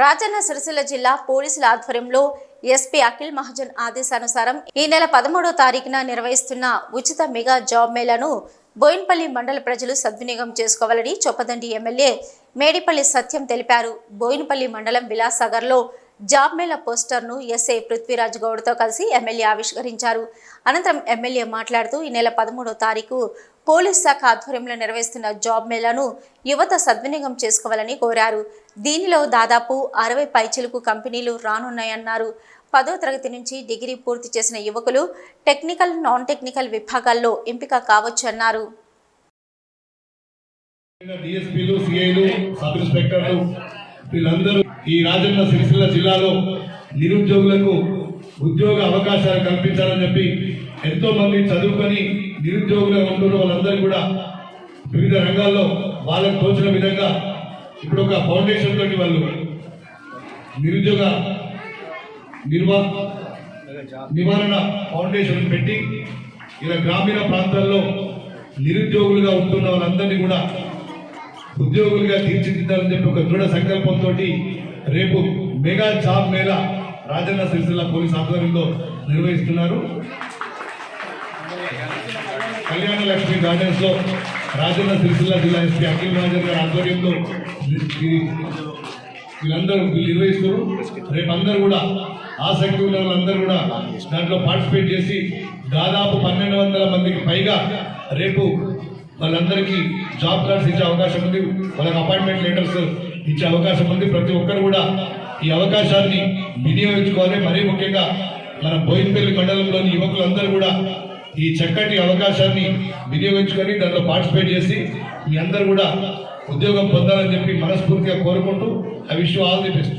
రాజన్న సిరిసిల్ల జిల్లా పోలీసుల ఆధ్వర్యంలో ఎస్పీ అఖిల్ మహాజన్ ఆదేశానుసారం ఈ నెల పదమూడో తారీఖున నిర్వహిస్తున్న ఉచిత మెగా జాబ్ మేళాను బోయిన్పల్లి మండల ప్రజలు సద్వినియోగం చేసుకోవాలని చొప్పదండి ఎమ్మెల్యే మేడిపల్లి సత్యం తెలిపారు. బోయిన్పల్లి మండలం విలాసాగర్లో జాబ్ పోస్టర్ను ఎస్ఏ పృథ్వీరాజ్ గౌడ్తో కలిసి ఎమ్మెల్యే ఆవిష్కరించారు. అనంతరం ఎమ్మెల్యే మాట్లాడుతూ ఈ నెల పదమూడో తారీఖు పోలీస్ శాఖ ఆధ్వర్యంలో నిర్వహిస్తున్న జాబ్ మేళాను యువత సద్వినియోగం చేసుకోవాలని కోరారు. దీనిలో దాదాపు అరవై పైచిలకు కంపెనీలు రానున్నాయన్నారు. పదో తరగతి నుంచి డిగ్రీ పూర్తి చేసిన యువకులు టెక్నికల్ నాన్ టెక్నికల్ విభాగాల్లో ఎంపిక కావచ్చన్నారు అన్నారు. వీళ్ళందరూ ఈ రాజన్న సిరిసిల్ల జిల్లాలో నిరుద్యోగులకు ఉద్యోగ అవకాశాలు కల్పించాలని చెప్పి ఎంతో మంది చదువుకొని నిరుద్యోగులుగా ఉంటున్న వాళ్ళందరూ కూడా వివిధ రంగాల్లో వాళ్ళకు తోచిన విధంగా ఇప్పుడు ఒక ఫౌండేషన్ తోటి వాళ్ళు నిరుద్యోగ నిర్వా నివారణ ఫౌండేషన్ పెట్టి ఇలా గ్రామీణ ప్రాంతాల్లో నిరుద్యోగులుగా ఉంటున్న వాళ్ళందరినీ కూడా ఉద్యోగులుగా తీర్చిదిద్దాలని చెప్పి ఒక దృఢ సంకల్పంతో రేపు mega job mela Rajanna Sircilla police ఆధ్వర్యంలో నిర్వహిస్తున్నారు. కళ్యాణ లక్ష్మి గార్డెన్స్లో రాజన్న సిరిసిల్ల జిల్లా ఎస్పీ అఖిల్ రాజన్ గారి ఆధ్వర్యంలో వీళ్ళందరూ వీళ్ళు నిర్వహిస్తారు రేపు అందరూ కూడా ఆసక్తి ఉన్న వాళ్ళందరూ కూడా దాంట్లో పార్టిసిపేట్ చేసి దాదాపు పన్నెండు వందల మందికి పైగా రేపు వాళ్ళందరికీ జాబ్ కార్డ్స్ ఇచ్చే అవకాశం ఉంది. వాళ్ళకి అపాయింట్మెంట్ లెటర్స్ ఇచ్చే అవకాశం ఉంది. ప్రతి ఒక్కరు కూడా ఈ అవకాశాన్ని వినియోగించుకోవాలి. మరీ ముఖ్యంగా మన బోయినపల్లి మండలంలోని యువకులందరూ కూడా ఈ చక్కటి అవకాశాన్ని వినియోగించుకొని దాంట్లో పార్టిసిపేట్ చేసి మీ అందరూ కూడా ఉద్యోగం పొందాలని చెప్పి మనస్ఫూర్తిగా కోరుకుంటూ I wish all the best.